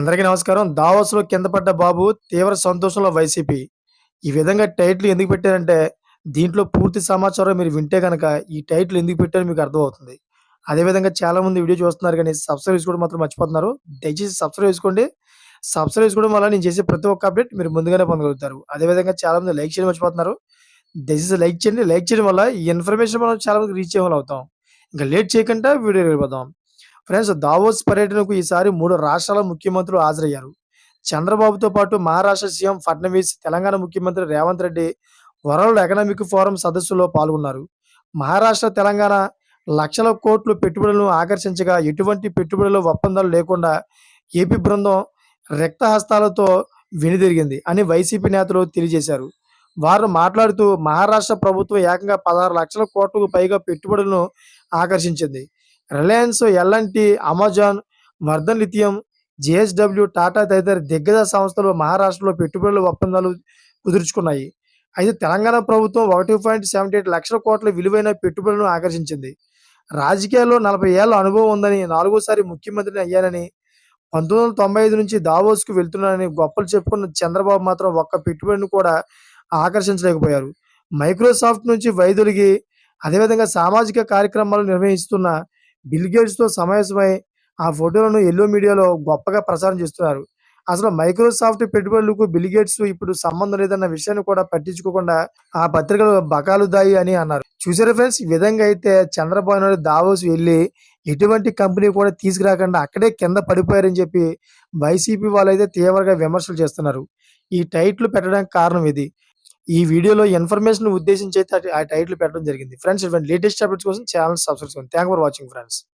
అందరికీ నమస్కారం. దావోస్లో కింద పడ్డ బాబు తీవ్ర సంతోషంలో వైసీపీ. ఈ విధంగా టైటిల్ ఎందుకు పెట్టారంటే దీంట్లో పూర్తి సమాచారం మీరు వింటే కనుక ఈ టైటిల్ ఎందుకు పెట్టారో మీకు అర్థమవుతుంది. అదేవిధంగా చాలామంది వీడియో చూస్తున్నారు కానీ సబ్స్క్రైబ్ చేసుకోవడం మాత్రం మర్చిపోతున్నారు. దయచేసి సబ్స్క్రైబ్ చేసుకోండి. సబ్స్క్రైబ్ చేసుకోవడం వల్ల నేను చేసే ప్రతి ఒక్క అప్డేట్ మీరు ముందుగానే పొందగలుగుతారు. అదేవిధంగా చాలామంది లైక్ చేయడం మర్చిపోతున్నారు. దయచేసి లైక్ చేయండి. లైక్ చేయడం వల్ల ఈ ఇన్ఫర్మేషన్ మనం చాలామందికి రీచ్ అయ్యే అవుతాం. ఇంకా లేట్ చేయకుండా వీడియో వెళ్ళిపోతాం ఫ్రెండ్స్ దావోస్ పర్యటనకు ఈసారి మూడు రాష్ట్రాల ముఖ్యమంత్రులు హాజరయ్యారు. చంద్రబాబుతో పాటు మహారాష్ట్ర సీఎం ఫడ్నవీస్ తెలంగాణ ముఖ్యమంత్రి Revanth Reddy world economic forum సదస్సులో పాల్గొన్నారు. మహారాష్ట్ర తెలంగాణ లక్షల కోట్లు పెట్టుబడులను ఆకర్షించగా ఎటువంటి పెట్టుబడులు ఒప్పందాలు లేకుండా ఏపీ బృందం రిక్తహస్తాలతో వెనుదిరిగింది అని వైసీపీ నేతలు తెలియజేశారు. వారు మాట్లాడుతూ మహారాష్ట్ర ప్రభుత్వం ఏకంగా పదహారు లక్షల కోట్లకు పైగా పెట్టుబడులను ఆకర్షించింది. Reliance L N T Amazon Vardhan lithium JSW Tata తదితర దిగ్గజ సంస్థలు మహారాష్ట్రలో పెట్టుబడుల ఒప్పందాలు కుదుర్చుకున్నాయి. అయితే తెలంగాణ ప్రభుత్వం ఒకటి పాయింట్ సెవెంటీ ఎయిట్ లక్షల కోట్ల విలువైన పెట్టుబడులను ఆకర్షించింది. రాజకీయాల్లో నలభై ఏళ్ళ అనుభవం ఉందని నాలుగోసారి ముఖ్యమంత్రిని అయ్యానని పంతొమ్మిది వందల తొంభై ఐదు నుంచి దావోస్కు వెళ్తున్నానని గొప్పలు చెప్పుకున్న చంద్రబాబు మాత్రం ఒక్క పెట్టుబడిని కూడా ఆకర్షించలేకపోయారు. మైక్రోసాఫ్ట్ నుంచి వైదొలిగి అదేవిధంగా సామాజిక కార్యక్రమాలు నిర్వహిస్తున్న బిల్గేట్స్తో సమావేశమై ఆ ఫోటోలను ఎల్లో మీడియాలో గొప్పగా ప్రచారం చేస్తున్నారు. అసలు మైక్రోసాఫ్ట్ పెట్టుబడులకు బిల్ గేట్స్ ఇప్పుడు సంబంధం లేదన్న విషయాన్ని కూడా పట్టించుకోకుండా ఆ పత్రికలు బకాలు దాయి అని అన్నారు. చూసారా ఫ్రెండ్స్? ఈ విధంగా అయితే చంద్రబాబు నాయుడు దావోస్ వెళ్ళి ఎటువంటి కంపెనీ కూడా తీసుకురాకుండా అక్కడే కింద పడిపోయారని చెప్పి వైసీపీ వాళ్ళు అయితే తీవ్రంగా విమర్శలు చేస్తున్నారు. ఈ టైట్లు పెట్టడానికి కారణం ఇది. ఈ వీడియోలో ఇన్ఫర్మేషన్ ఉద్దేశించి అయితే ఆ టైటిల్ పెట్టడం జరిగింది. ఫ్రెండ్స్ ఇటువంటి లేటెస్ట్ అప్డేట్స్ కోసం ఛానల్ సబ్స్క్రైబ్ చేసుకోండి థ్యాంక్ ఫర్ వాచింగ్ ఫ్రెండ్స్